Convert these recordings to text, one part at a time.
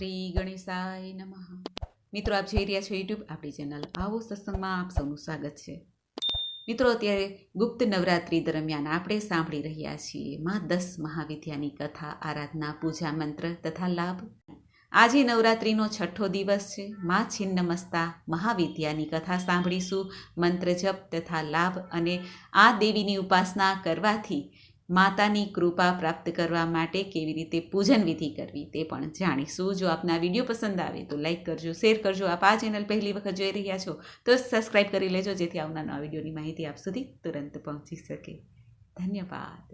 શ્રી ગણેશાય નમઃ. મિત્રો, આપ જોઈ રહ્યા છો યુટ્યુબ આપણી ચેનલ આવો સત્સંગમાં આપ સૌનું સ્વાગત છે. મિત્રો, અત્યારે ગુપ્ત નવરાત્રી દરમિયાન આપણે સાંભળી રહ્યા છીએ માં દસ મહાવિદ્યાની કથા, આરાધના, પૂજા મંત્ર તથા લાભ. આજે નવરાત્રિનો છઠ્ઠો દિવસ છે. માં છિન્નમસ્તા મહાવિદ્યાની કથા સાંભળીશું. મંત્ર જપ તથા લાભ અને આ દેવીની ઉપાસના કરવાથી માતાની કૃપા પ્રાપ્ત કરવા માટે કેવી રીતે પૂજન વિધિ કરવી તે પણ જાણીશું. જો આપના વીડિયો પસંદ આવે તો લાઈક કરજો, શેર કરજો. આપ આ ચેનલ પહેલી વખત જોઈ રહ્યા છો તો સબસ્ક્રાઈબ કરી લેજો, જેથી આવનાર નવા વિડીયોની માહિતી આપ સુધી તુરંત પહોંચી શકે. ધન્યવાદ.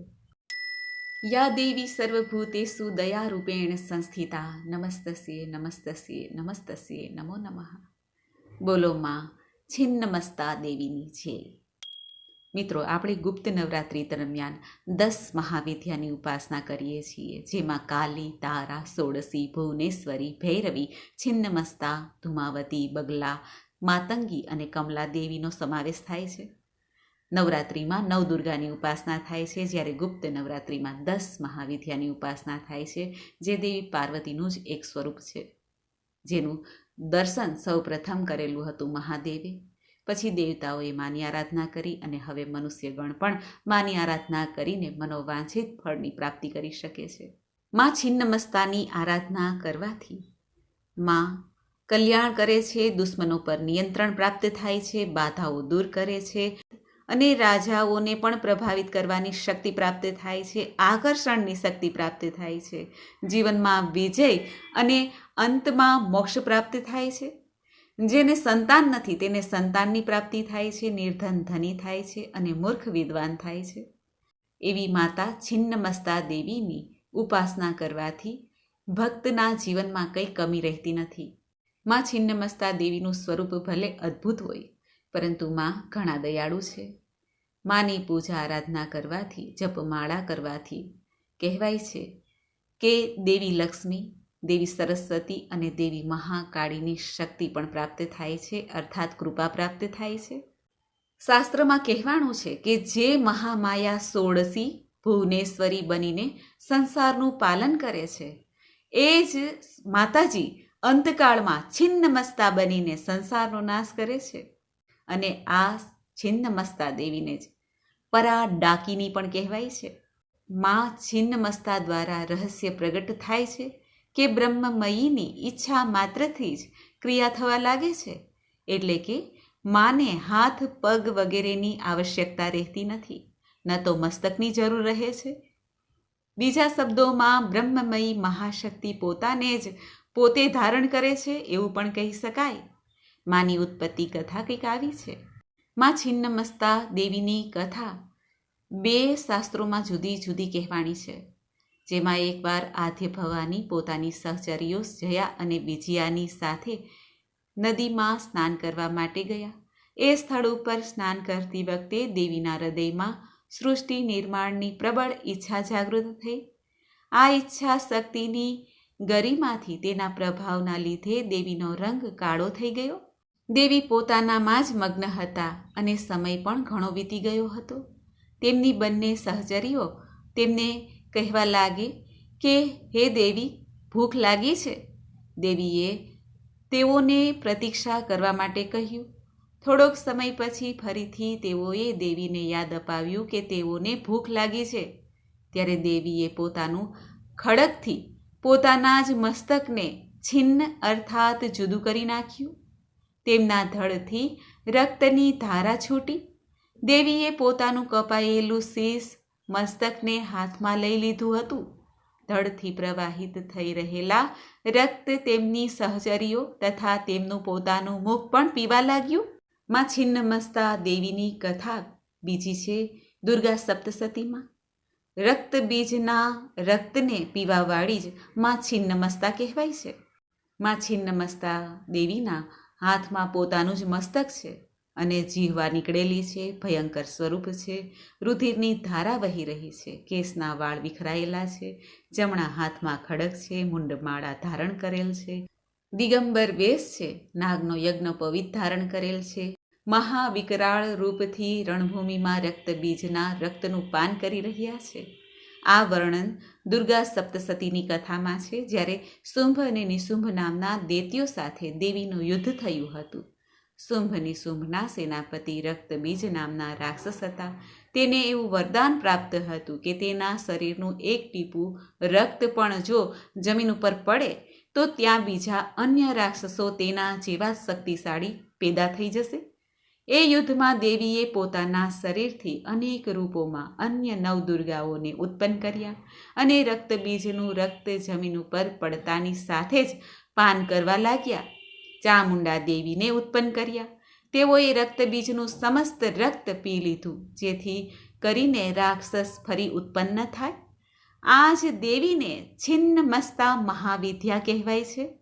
યા દેવી સર્વભૂતેષુ દયારૂપેણ સંસ્થિતા. નમસ્તસ્યે નમસ્તસ્યે નમસ્તસ્યે. નમો નમઃ. બોલો માં, છિન્નમસ્તા દેવીની છે મિત્રો, આપણે ગુપ્ત નવરાત્રિ દરમિયાન દસ મહાવિદ્યાની ઉપાસના કરીએ છીએ, જેમાં કાલી, તારા સોડસી ભુવનેશ્વરી, ભૈરવી, છિન્નમસ્તા, ધુમાવતી, બગલા, માતંગી અને કમલા દેવીનો સમાવેશ થાય છે. નવરાત્રિમાં નવદુર્ગાની ઉપાસના થાય છે, જ્યારે ગુપ્ત નવરાત્રિમાં દસ મહાવિદ્યાની ઉપાસના થાય છે, જે દેવી પાર્વતીનું જ એક સ્વરૂપ છે. જેનું દર્શન સૌ પ્રથમ કરેલું હતું મહાદેવે. પછી દેવતાઓએ માની આરાધના કરી અને હવે મનુષ્યગણ પણ માની આરાધના કરીને મનોવાંછિત ફળની પ્રાપ્તિ કરી શકે છે. માં છિન્નમસ્તાની આરાધના કરવાથી માં કલ્યાણ કરે છે, દુશ્મનો પર નિયંત્રણ પ્રાપ્ત થાય છે, બાધાઓ દૂર કરે છે અને રાજાઓને પણ પ્રભાવિત કરવાની શક્તિ પ્રાપ્ત થાય છે, આકર્ષણની શક્તિ પ્રાપ્ત થાય છે. જીવનમાં વિજય અને અંતમાં મોક્ષ પ્રાપ્ત થાય છે. જેને સંતાન નથી, તેને સંતાનની પ્રાપ્તિ થાય છે, નિર્ધન ધની થાય છે અને મૂર્ખ વિદ્વાન થાય છે. એવી માતા છિન્નમસ્તા દેવીની ઉપાસના કરવાથી ભક્તના જીવનમાં કંઈ કમી રહેતી નથી. માં છિન્નમસ્તા દેવીનું સ્વરૂપ ભલે અદ્ભુત હોય, પરંતુ માં ઘણા દયાળુ છે. માની પૂજા આરાધના કરવાથી, જપમાળા કરવાથી કહેવાય છે કે દેવી લક્ષ્મી દેવી સરસ્વતી અને દેવી મહાકાળીની શક્તિ પણ પ્રાપ્ત થાય છે, અર્થાત કૃપા પ્રાપ્ત થાય છે. શાસ્ત્રમાં કહેવાનું છે કે જે મહામાયા સોળસી ભુવનેશ્વરી બનીને સંસારનું પાલન કરે છે, એ જ માતાજી અંતકાળમાં છિન્નમસ્તા બનીને સંસારનો નાશ કરે છે. અને આ છિન્નમસ્તા દેવીને જ પરા ડાકીની પણ કહેવાય છે. મા છિન્નમસ્તા દ્વારા રહસ્ય પ્રગટ થાય છે કે બ્રહ્મમયીની ઈચ્છા માત્રથી જ ક્રિયા થવા લાગે છે? એટલે કે માને હાથ, પગ વગેરેની આવશ્યકતા રહેતી નથી. ન તો મસ્તકની જરૂર રહે છે. બીજા શબ્દોમાં બ્રહ્મમયી મહાશક્તિ પોતાને જ પોતે ધારણ કરે છે એવું પણ કહી શકાય. માની ઉત્પત્તિ કથા કંઈક આવી છે. માં છિન્નમસ્તા દેવીની કથા બે શાસ્ત્રોમાં જુદી જુદી કહેવાણી છે. જેમાં એકવાર આધે ભવાની પોતાની સહચરીઓ જયા અને બીજિયાની સાથે નદીમાં સ્નાન કરવા માટે ગયા. એ સ્થળ ઉપર સ્નાન કરતી વખતે દેવીના હૃદયમાં સૃષ્ટિ નિર્માણની પ્રબળ ઈચ્છા જાગૃત થઈ. આ ઈચ્છા શક્તિની ગરિમાથી તેના પ્રભાવના લીધે દેવીનો રંગ કાળો થઈ ગયો. દેવી પોતાનામાં જ મગ્ન હતા અને સમય પણ ઘણો વીતી ગયો હતો. તેમની બંને સહચરીઓ તેમને કહેવા લાગે કે, હે દેવી, ભૂખ લાગી છે? દેવીએ તેઓને પ્રતીક્ષા કરવા માટે કહ્યું. થોડોક સમય પછી ફરીથી તેઓએ દેવીને યાદ અપાવ્યું કે તેઓને ભૂખ લાગી છે. ત્યારે દેવીએ પોતાનું ખડકથી પોતાના જ મસ્તકને છિન્ન અર્થાત જુદું કરી નાખ્યું. તેમના ધડથી રક્તની ધારા છૂટી. દેવીએ પોતાનું કપાયેલું શીશ મસ્તકને હાથમાં લઈ લીધું હતું. ધડથી પ્રવાહિત થઈ રહેલા રક્ત તેમની સહચરીઓ તથા તેમનું પોતાનું મુખ પણ પીવા લાગ્યું. માં છિન્નમસ્તા દેવીની કથા બીજી છે દુર્ગા સપ્તસતીમાં. રક્ત બીજના રક્તને પીવાવાળી જ માં છિન્નમસ્તા કહેવાય છે. માં છિન્નમસ્તા દેવીના હાથમાં પોતાનું જ મસ્તક છે. અને જીહવા નીકળેલી છે, ભયંકર સ્વરૂપ છે. રુધિરની ધારા વહી રહી છે. કેસના વાળ વિખરાયેલા છે. જમણા હાથમાં ખડક છે. મુંડમાળા ધારણ કરેલ છે. દિગંબર વેશ છે. નાગનો યજ્ઞ પવિત ધારણ કરેલ છે. મહાવિકરાળ રૂપથી રણભૂમિમાં રક્ત બીજના રક્તનું પાન કરી રહ્યા છે. આ વર્ણન દુર્ગા સપ્તસતીની કથામાં છે, જ્યારે શુંભ અને નિશુંભ નામના દૈત્યો સાથે દેવીનું યુદ્ધ થયું હતું. શુંભ શુંભના સેનાપતિ રક્તબીજ નામના રાક્ષસ હતા. તેને એવું વરદાન પ્રાપ્ત હતું કે તેના શરીરનું એક ટીપું રક્ત પણ જો જમીન ઉપર પડે, તો ત્યાં બીજા અન્ય રાક્ષસો તેના જેવા શક્તિશાળી પેદા થઈ જશે. એ યુદ્ધમાં દેવીએ પોતાના શરીરથી અનેક રૂપોમાં અન્ય નવદુર્ગાઓને ઉત્પન્ન કર્યા અને રક્તબીજનું રક્ત જમીન ઉપર પડતાની સાથે જ પાન કરવા લાગ્યા. ચામુંડા દેવીને ઉત્પન્ન કર્યા. તેઓએ રક્તબીજનું સમસ્ત રક્ત પી લીધું, જેથી કરીને રાક્ષસ ફરી ઉત્પન્ન થાય. આ જ દેવીને છિન્નમસ્તા મહાવિદ્યા કહેવાય છે.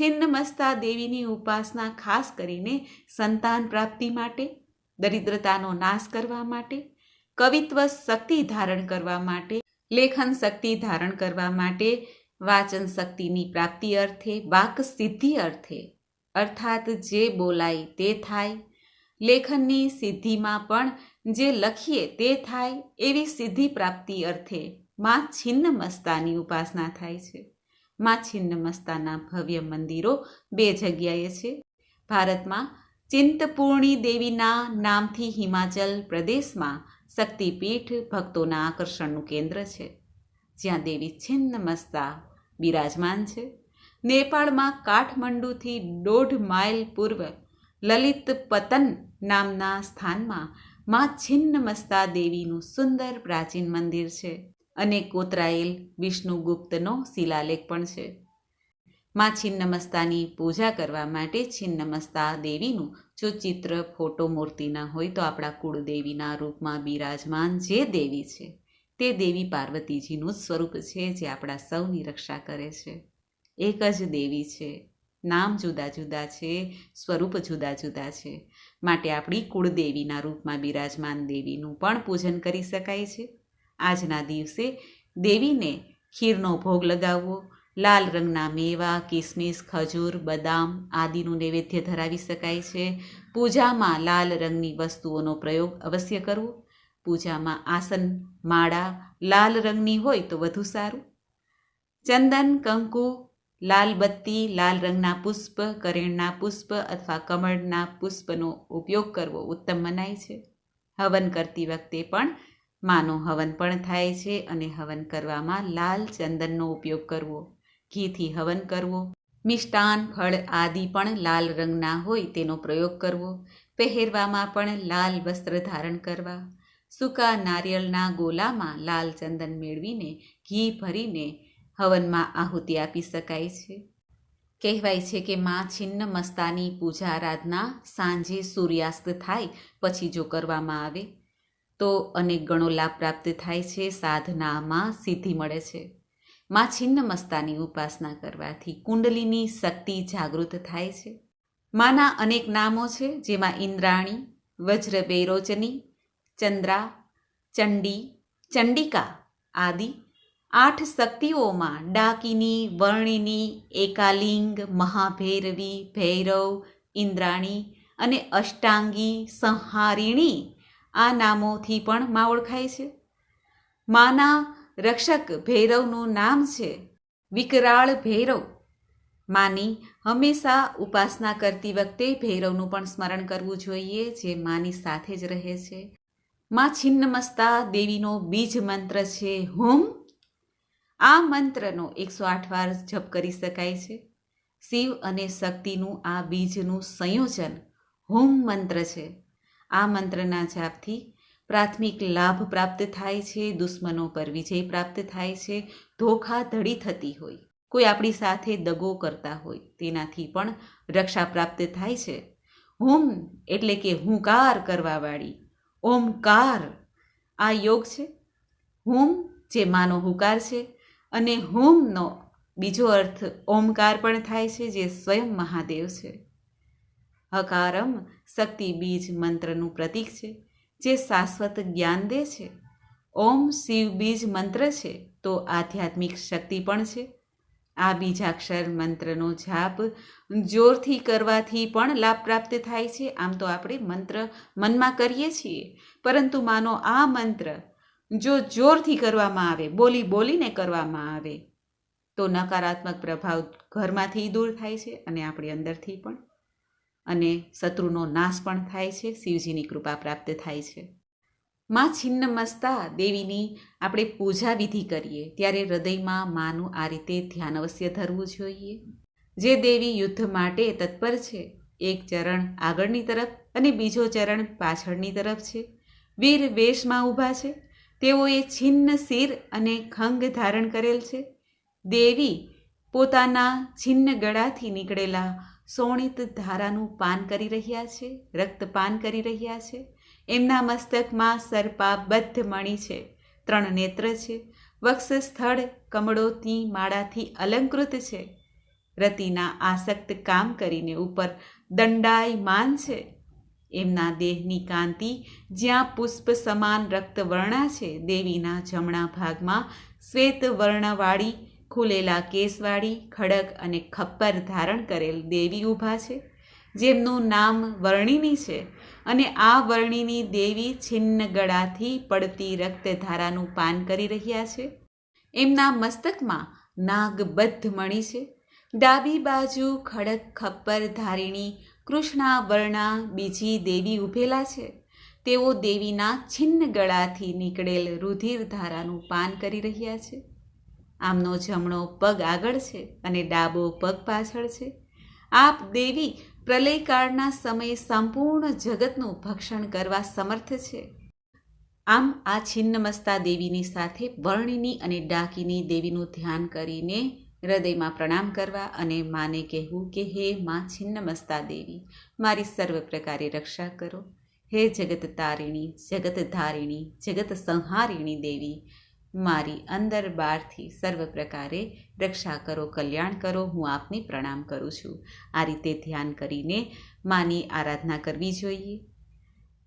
છિન્ન મસ્તા દેવીની ઉપાસના ખાસ કરીને સંતાન પ્રાપ્તિ માટે, દરિદ્રતાનો નાશ કરવા માટે, કવિત્વ શક્તિ ધારણ કરવા માટે, લેખન શક્તિ ધારણ કરવા માટે, વાચન શક્તિની પ્રાપ્તિ અર્થે, વાક સિદ્ધિ અર્થે અર્થાત જે બોલાય તે થાય. લેખનની સિદ્ધિમાં પણ જે લખીએ તે થાય એવી સિદ્ધિ પ્રાપ્તિ અર્થે માં છિન્ન મસ્તાની ઉપાસના થાય છે. માં છિન્ન મસ્તાના ભવ્ય મંદિરો બે જગ્યાએ છે. ભારતમાં ચિંતપૂર્ણી દેવીના નામથી હિમાચલ પ્રદેશમાં શક્તિપીઠ ભક્તોના આકર્ષણનું કેન્દ્ર છે. જ્યાં દેવી છિન્ન મસ્તા બિરાજમાન છે. નેપાળમાં કાઠમંડુથી દોઢ માઇલ પૂર્વ લલિત પતન નામના સ્થાનમાં માં છિન્નમસ્તા દેવીનું સુંદર પ્રાચીન મંદિર છે અને કોતરાયેલ વિષ્ણુગુપ્તનો શિલાલેખ પણ છે. માં છિન્નમસ્તાની પૂજા કરવા માટે છિન્નમસ્તા દેવીનું જો ચિત્ર, ફોટો મૂર્તિના હોય તો આપણા કુળદેવીના રૂપમાં બિરાજમાન જે દેવી છે તે દેવી પાર્વતીજીનું સ્વરૂપ છે જે આપણા સૌની રક્ષા કરે છે. એક જ દેવી છે. નામ જુદા જુદા છે, સ્વરૂપ જુદા જુદા છે. માટે આપણી કુળદેવીના રૂપમાં બિરાજમાન દેવીનું પણ પૂજન કરી શકાય છે. આજના દિવસે દેવીને ખીરનો ભોગ લગાવવો, લાલ રંગના મેવા, કિસમિસ, ખજૂર, બદામ આદિનું નૈવેદ્ય ધરાવી શકાય છે. પૂજામાં લાલ રંગની વસ્તુઓનો પ્રયોગ અવશ્ય કરવો. પૂજામાં આસન, માળા લાલ રંગની હોય તો વધુ સારું. ચંદન, કંકુ લાલ બત્તી, લાલ રંગના પુષ્પ, કરેણના પુષ્પ અથવા કમળના પુષ્પનો ઉપયોગ કરવો ઉત્તમ મનાય છે. હવન કરતી વખતે પણ માનો હવન પણ થાય છે અને હવન કરવામાં લાલ ચંદનનો ઉપયોગ કરવો. ઘીથી હવન કરવો. મિષ્ટાન, ફળ આદિ પણ લાલ રંગના હોય તેનો પ્રયોગ કરવો. પહેરવામાં પણ લાલ વસ્ત્ર ધારણ કરવા. સૂકા નારિયેળના ગોલામાં લાલ ચંદન મેળવીને ઘી ભરીને હવનમાં આહુતિ આપી શકાય છે. કહેવાય છે કે માં છિન્ન મસ્તાની પૂજા આરાધના સાંજે સૂર્યાસ્ત થાય પછી જો કરવામાં આવે, તો અનેક ગણો લાભ પ્રાપ્ત થાય છે, સાધનામાં સિદ્ધિ મળે છે. માં છિન્ન મસ્તાની ઉપાસના કરવાથી કુંડલીની શક્તિ જાગૃત થાય છે. માના અનેક નામો છે, જેમાં ઇન્દ્રાણી, વજ્રબેરોચની, ચંદ્રા, ચંડી, ચંડિકા આદિ આઠ શક્તિઓમાં ડાકિની, વર્ણિની, એકાલિંગ, મહાભૈરવી, ભૈરવ, ઇન્દ્રાણી અને અષ્ટાંગી સંહારિણી આ નામોથી પણ માં ઓળખાય છે. માના રક્ષક ભૈરવનું નામ છે વિકરાળ ભૈરવ. માની હંમેશા ઉપાસના કરતી વખતે ભૈરવનું પણ સ્મરણ કરવું જોઈએ, જે માની સાથે જ રહે છે. માં છિન્નમસ્તા દેવીનો બીજ મંત્ર છે, હુમ આ મંત્રનો એકસો આઠ વાર જપ કરી શકાય છે. શિવ અને શક્તિનું આ બીજનું સંયોજન હોમ મંત્ર છે. આ મંત્રના જાપથી પ્રાથમિક લાભ પ્રાપ્ત થાય છે, દુશ્મનો પર વિજય પ્રાપ્ત થાય છે, ધોખાધડી થતી હોય. કોઈ આપણી સાથે દગો કરતા હોય, તેનાથી પણ રક્ષા પ્રાપ્ત થાય છે. હોમ એટલે કે હુંકાર કરવાવાળી. ઓમકાર આ યોગ છે. હોમ જે માનો હુકાર છે અને હોમનો બીજો અર્થ ઓમકાર પણ થાય છે, જે સ્વયં મહાદેવ છે. હકારમ શક્તિ બીજ મંત્રનું પ્રતીક છે, જે શાશ્વત જ્ઞાન દે છે. ઓમ શિવ બીજ મંત્ર છે, તો આધ્યાત્મિક શક્તિ પણ છે. આ બીજાક્ષર મંત્રનો જાપ જોરથી કરવાથી પણ લાભ પ્રાપ્ત થાય છે. આમ તો આપણે મંત્ર મનમાં કરીએ છીએ. પરંતુ માનો આ મંત્ર જો જોરથી કરવામાં આવે, બોલી બોલીને કરવામાં આવે, તો નકારાત્મક પ્રભાવ ઘરમાંથી દૂર થાય છે અને આપણી અંદરથી પણ. અને શત્રુનો નાશ પણ થાય છે, શિવજીની કૃપા પ્રાપ્ત થાય છે. માં છિન્નમસ્તા દેવીની આપણે પૂજા વિધિ કરીએ, ત્યારે હૃદયમાં માનું આ રીતે ધ્યાન અવશ્ય ધરવું જોઈએ. જે દેવી યુદ્ધ માટે તત્પર છે, એક ચરણ આગળની તરફ અને બીજો ચરણ પાછળની તરફ છે. વીર વેશમાં ઊભા છે તેઓએ છિન્ન શિર અને ખંગ ધારણ કરેલ છે. દેવી પોતાના છિન્ન ગળાથી નીકળેલા સોણિત ધારાનું પાન કરી રહ્યા છે, રક્તપાન કરી રહ્યા છે. એમના મસ્તકમાં સર્પાબદ્ધ મણી છે, ત્રણ નેત્ર છે. વક્ષ સ્થળ કમળોથી માળાથી અલંકૃત છે. રતિના આસક્ત કામ કરીને ઉપર દંડાયમાન છે. એમના દેહની કાંતિ જ્યાં પુષ્પ સમાન રક્તવર્ણા છે, દેવીના જમણા ભાગમાં શ્વેત વર્ણવાળી, ખુલેલા કેસવાળી, ખડક અને ખપ્પર ધારણ કરેલ દેવી ઊભા છે, જેમનું નામ વર્ણિની છે અને આ વર્ણિની દેવી છિન્ન ગળાથી પડતી રક્તધારાનું પાન કરી રહ્યા છે. એમના મસ્તકમાં નાગબદ્ધ મણી છે. ડાબી બાજુ ખડક ખપ્પર ધારિણી કૃષ્ણા, વર્ણા, બીજી દેવી ઊભેલા છે. તેઓ દેવીના છિન્ન ગળાથી નીકળેલ રુધિર ધારાનું પાન કરી રહ્યા છે. આમનો જમણો પગ આગળ છે અને ડાબો પગ પાછળ છે. આપ દેવી પ્રલયકાળના સમયે સંપૂર્ણ જગતનું ભક્ષણ કરવા સમર્થ છે. આમ આ છિન્નમસ્તા દેવીની સાથે વર્ણિની અને ડાકીની દેવીનું ધ્યાન કરીને હૃદયમાં પ્રણામ કરવા અને માને કહેવું કે, હે માં છિન્નમસ્તા દેવી, મારી સર્વ પ્રકારે રક્ષા કરો. હે જગત તારિણી, જગત ધારિણી, જગત સંહારિણી દેવી, મારી અંદર બહારથી સર્વ પ્રકારે રક્ષા કરો, કલ્યાણ કરો. હું આપને પ્રણામ કરું છું. આ રીતે ધ્યાન કરીને માની આરાધના કરવી જોઈએ.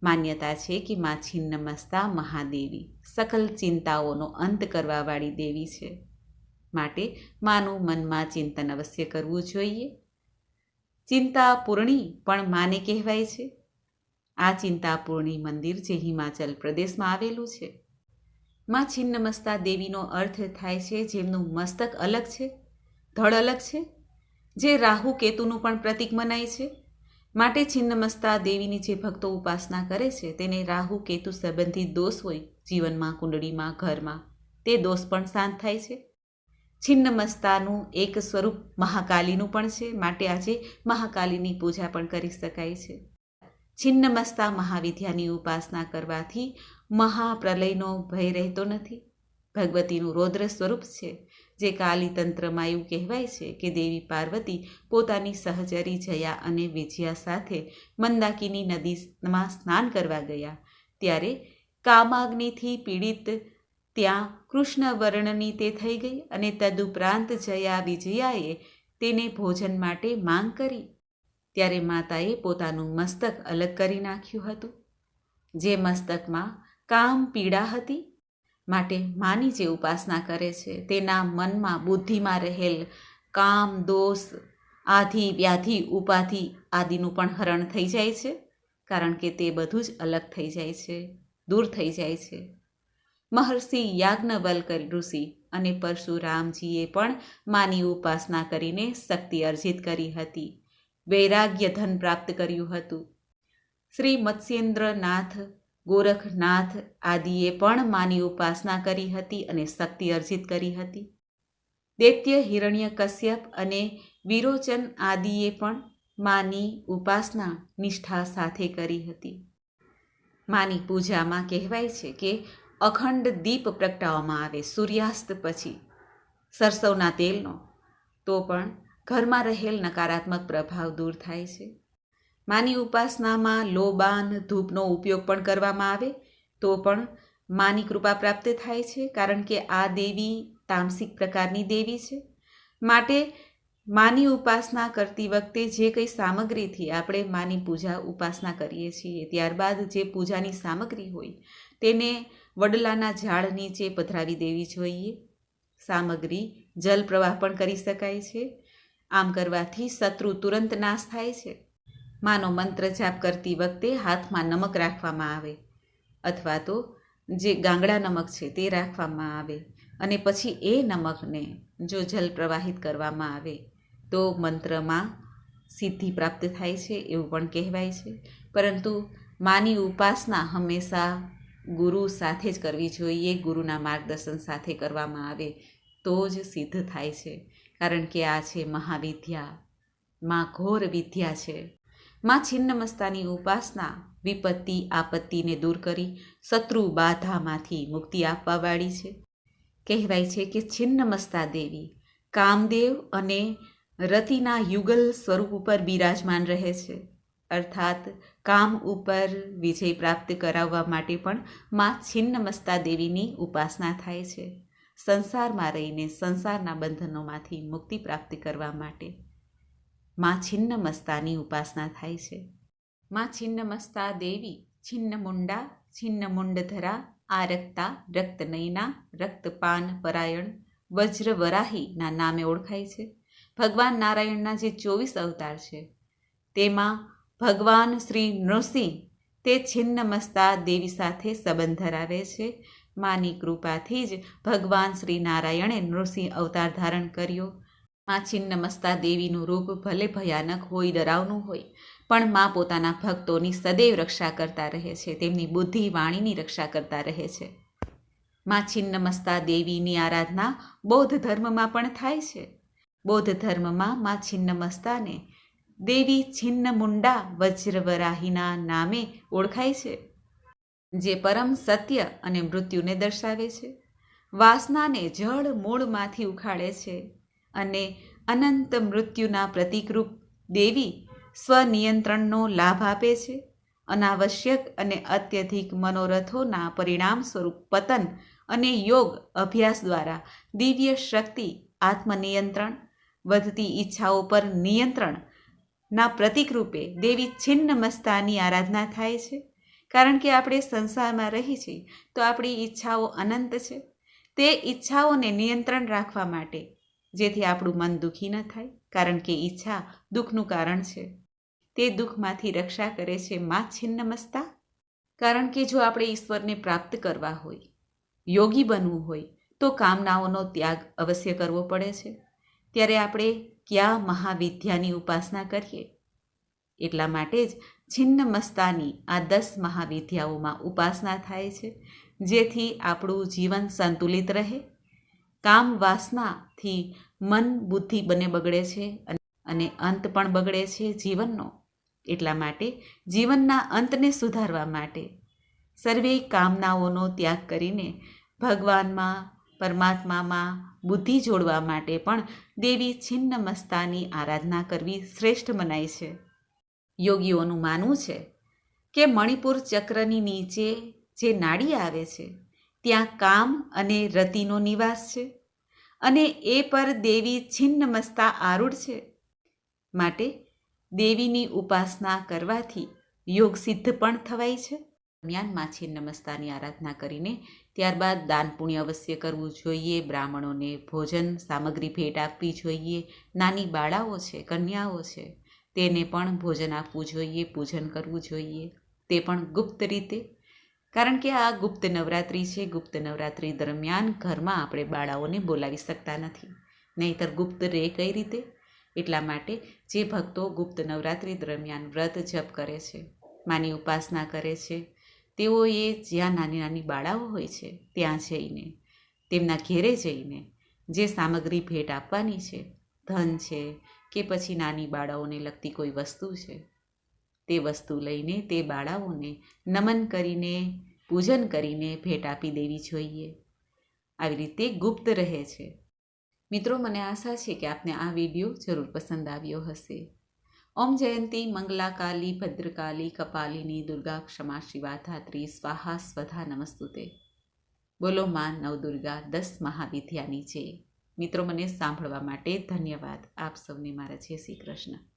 માન્યતા છે કે, મા છિન્નમસ્તા મહાદેવી, સકલ ચિંતાઓનો અંત કરવાવાળી દેવી છે. માટે માનું મનમાં ચિંતન અવશ્ય કરવું જોઈએ. ચિંતા પૂર્ણી પણ માને કહેવાય છે. આ ચિંતાપૂર્ણી મંદિર જે હિમાચલ પ્રદેશમાં આવેલું છે. માં છિન્નમસ્તા દેવીનો અર્થ થાય છે જેમનું મસ્તક અલગ છે, ધડ અલગ છે, જે રાહુ કેતુનું પણ પ્રતીક મનાય છે. માટે છિન્નમસ્તા દેવીની જે ભક્તો ઉપાસના કરે છે તેને રાહુ કેતુ સંબંધિત દોષ હોય જીવનમાં, કુંડળીમાં, ઘરમાં, તે દોષ પણ શાંત થાય છે. છિન્નમસ્તાનું એક સ્વરૂપ મહાકાલીનું પણ છે. માટે આજે મહાકાલીની પૂજા પણ કરી શકાય છે. છિન્નમસ્તા મહાવિદ્યાની ઉપાસના કરવાથી મહાપ્રલયનો ભય રહેતો નથી. ભગવતીનું રૌદ્ર સ્વરૂપ છે. જે કાલીતંત્રમાં એવું કહેવાય છે કે દેવી પાર્વતી પોતાની સહચરી જયા અને વિજયા સાથે મંદાકીની નદીમાં સ્નાન કરવા ગયા. ત્યારે કામાગ્નિથી પીડિત ત્યાં કૃષ્ણ વર્ણની તે થઈ ગઈ અને તદુપરાંત જયા વિજયાએ તેને ભોજન માટે માંગ કરી. ત્યારે માતાએ પોતાનું મસ્તક અલગ કરી નાખ્યું હતું. જે મસ્તકમાં કામ પીડા હતી, માટે માની જે ઉપાસના કરે છે, તેના મનમાં બુદ્ધિમાં રહેલ કામ, દોષ, આધિ, વ્યાધિ, ઉપાધિ આદિનું પણ હરણ થઈ જાય છે, કારણ કે તે બધું જ અલગ થઈ જાય છે, દૂર થઈ જાય છે. મહર્ષિ યાજ્ઞવલ્ક ઋષિ અને પરશુરામજીએ પણ માની ઉપાસના કરીને શક્તિ અર્જિત કરી હતી. વૈરાગ્ય ધન પ્રાપ્ત કર્યું હતું. શ્રી મત્સ્યેન્દ્રનાથ, ગોરખનાથ આદિએ પણ માની ઉપાસના કરી હતી અને શક્તિ અર્જિત કરી હતી. દૈત્ય હિરણ્ય કશ્યપ અને વિરોચન આદિએ પણ માની ઉપાસના નિષ્ઠા સાથે કરી હતી. માની પૂજામાં કહેવાય છે કે અખંડ દીપ પ્રગટાવવામાં આવે, સૂર્યાસ્ત પછી સરસવના તેલનો, તો પણ ઘરમાં રહેલ નકારાત્મક પ્રભાવ દૂર થાય છે. માની ઉપાસનામાં લોબાન, ધૂપનો ઉપયોગ પણ કરવામાં આવે, તો પણ માની કૃપા પ્રાપ્ત થાય છે, કારણ કે આ દેવી તામસિક પ્રકારની દેવી છે. માટે માની ઉપાસના કરતી વખતે જે કંઈ સામગ્રીથી આપણે માની પૂજા ઉપાસના કરીએ છીએ, ત્યારબાદ જે પૂજાની સામગ્રી હોય, તેને વડલાના ઝાડ નીચે પધરાવી દેવી જોઈએ. સામગ્રી, જલ પ્રવાહ પણ કરી શકાય છે. આમ કરવાથી શત્રુ તુરંત નાશ થાય છે. માનો મંત્ર જાપ કરતી વખતે હાથમાં નમક રાખવામાં આવે અથવા તો જે ગાંગડા નમક છે તે રાખવામાં આવે અને પછી એ નમકને જો જલ પ્રવાહિત કરવામાં આવે તો મંત્રમાં સિદ્ધિ પ્રાપ્ત થાય છે એવું પણ કહેવાય છે. પરંતુ માની ઉપાસના હંમેશા ગુરુ સાથે જ કરવી જોઈએ, ગુરુના માર્ગદર્શન સાથે કરવામાં આવે, તો જ સિદ્ધ થાય છે. કારણ કે આ છે મહાવિદ્યા, માં ઘોર વિદ્યા છે. માં છિન્નમસ્તાની ઉપાસના વિપત્તિ, આપત્તિને દૂર કરી શત્રુ બાધામાંથી મુક્તિ આપવાવાળી છે. કહેવાય છે કે છિન્નમસ્તા દેવી કામદેવ અને રતિના યુગલ સ્વરૂપ ઉપર બિરાજમાન રહે છે. અર્થાત કામ ઉપર વિજય પ્રાપ્ત કરાવવા માટે પણ માં છિન્નમસ્તા દેવીની ઉપાસના થાય છે. સંસારમાં રહીને સંસારના બંધનોમાંથી મુક્તિ પ્રાપ્ત કરવા માટે માં છિન્નમસ્તાની ઉપાસના થાય છે. માં છિન્નમસ્તા દેવી છિન્નમુંડા, છિન્નમુંડધરા, આરક્તા, રક્તનયના, રક્તપાન, પરાયણ, વજ્રવરાહીના નામે ઓળખાય છે. ભગવાન નારાયણના જે ચોવીસ અવતાર છે, તેમાં ભગવાન શ્રી નૃસિંહ તે છિન્નમસ્તા દેવી સાથે સંબંધ ધરાવે છે. માની કૃપાથી જ ભગવાન શ્રી નારાયણે નૃસિંહ અવતાર ધારણ કર્યો. માં છિન્નમસ્તા દેવીનું રૂપ ભલે ભયાનક હોય, ડરાવનું હોય, પણ માં પોતાના ભક્તોની સદૈવ રક્ષા કરતા રહે છે. તેમની બુદ્ધિ વાણીની રક્ષા કરતા રહે છે. માં છિન્નમસ્તા દેવીની આરાધના બૌદ્ધ ધર્મમાં પણ થાય છે. બૌદ્ધ ધર્મમાં માં છિન્નમસ્તાને દેવી છિન્નમુંડા વજ્રવરાહીના નામે ઓળખાય છે, જે પરમ સત્ય અને મૃત્યુને દર્શાવે છે. વાસનાને જળ મૂળમાંથી ઉખાડે છે અને અનંત મૃત્યુના પ્રતિકરૂપ દેવી સ્વનિયંત્રણનો લાભ આપે છે. અનાવશ્યક અને અત્યધિક મનોરથોના પરિણામ સ્વરૂપ પતન અને યોગ અભ્યાસ દ્વારા દિવ્ય શક્તિ, આત્મનિયંત્રણ, વધતી ઈચ્છાઓ પર નિયંત્રણ ના પ્રતિકરૂપે દેવી છિન્ન મસ્તાની આરાધના થાય છે. કારણ કે આપણે સંસારમાં રહી છીએ તો આપણી ઈચ્છાઓ અનંત છે. તે ઈચ્છાઓને નિયંત્રણ રાખવા માટે જેથી આપણું મન દુઃખી ન થાય, કારણ કે ઈચ્છા દુઃખનું કારણ છે. તે દુઃખમાંથી રક્ષા કરે છે મા છિન્નમસ્તા. કારણ કે જો આપણે ઈશ્વરને પ્રાપ્ત કરવા હોય, યોગી બનવું હોય, તો કામનાઓનો ત્યાગ અવશ્ય કરવો પડે છે. ત્યારે આપણે કયા મહાવિદ્યાની ઉપાસના કરીએ? એટલા માટે જ છિન્નમસ્તાની આ દસ મહાવિદ્યાઓમાં ઉપાસના થાય છે, જેથી આપણું જીવન સંતુલિત રહે. કામ વાસનાથી મન બુદ્ધિ બને બગડે છે અને અંત પણ બગડે છે જીવનનો. એટલા માટે જીવનના અંતને સુધારવા માટે સર્વે કામનાઓનો ત્યાગ કરીને ભગવાનમાં પરમાત્મામાં બુદ્ધિ જોડવા માટે પણ દેવી છિન્નમસ્તાની આરાધના કરવી શ્રેષ્ઠ મનાય છે. યોગીઓનું માનવું છે કે મણિપુર ચક્રની નીચે જે નાડી આવે છે, ત્યાં કામ અને રતિનો નિવાસ છે અને એ પર દેવી છિન્નમસ્તા આરૂઢ છે. માટે દેવીની ઉપાસના કરવાથી યોગ સિદ્ધ પણ થવાય છે. દરમિયાન માછી નમસ્તાની આરાધના કરીને ત્યારબાદ દાન પુણ્ય અવશ્ય કરવું જોઈએ, બ્રાહ્મણોને ભોજન, સામગ્રી ભેટ આપવી જોઈએ, નાની બાળાઓ છે, કન્યાઓ છે, તેને પણ ભોજન આપવું જોઈએ, પૂજન કરવું જોઈએ, તે પણ ગુપ્ત રીતે. કારણ કે આ ગુપ્ત નવરાત્રિ છે, ગુપ્ત નવરાત્રિ દરમિયાન ઘરમાં આપણે બાળાઓને બોલાવી શકતા નથી. નહીંતર ગુપ્ત રે કઈ રીતે? એટલા માટે જે ભક્તો ગુપ્ત નવરાત્રિ દરમિયાન વ્રત જપ કરે છે, માની ઉપાસના કરે છે તેઓએ જ્યાં નાની નાની બાળાઓ હોય છે, ત્યાં જઈને, તેમના ઘેરે જઈને જે સામગ્રી ભેટ આપવાની છે, ધન છે કે પછી નાની બાળાઓને લગતી કોઈ વસ્તુ છે, તે વસ્તુ લઈને તે બાળાઓને નમન કરીને, પૂજન કરીને ભેટ આપી દેવી જોઈએ. આવી રીતે ગુપ્ત રહે છે. મિત્રો, મને આશા છે કે આપને આ વીડિયો જરૂર પસંદ આવ્યો હશે. ઓમ જયંતી મંગલા કાલી ભદ્રકાલી, કપાલિની દુર્ગા ક્ષમા શિવા ધાત્રી સ્વાહા, સ્વધા, નમસ્તુતે. બોલો માં નવદુર્ગા, દસ મહાવિદ્યાની છે મિત્રો, મને સાંભળવા માટે ધન્યવાદ. આપ સૌને મારા જય શ્રી કૃષ્ણ.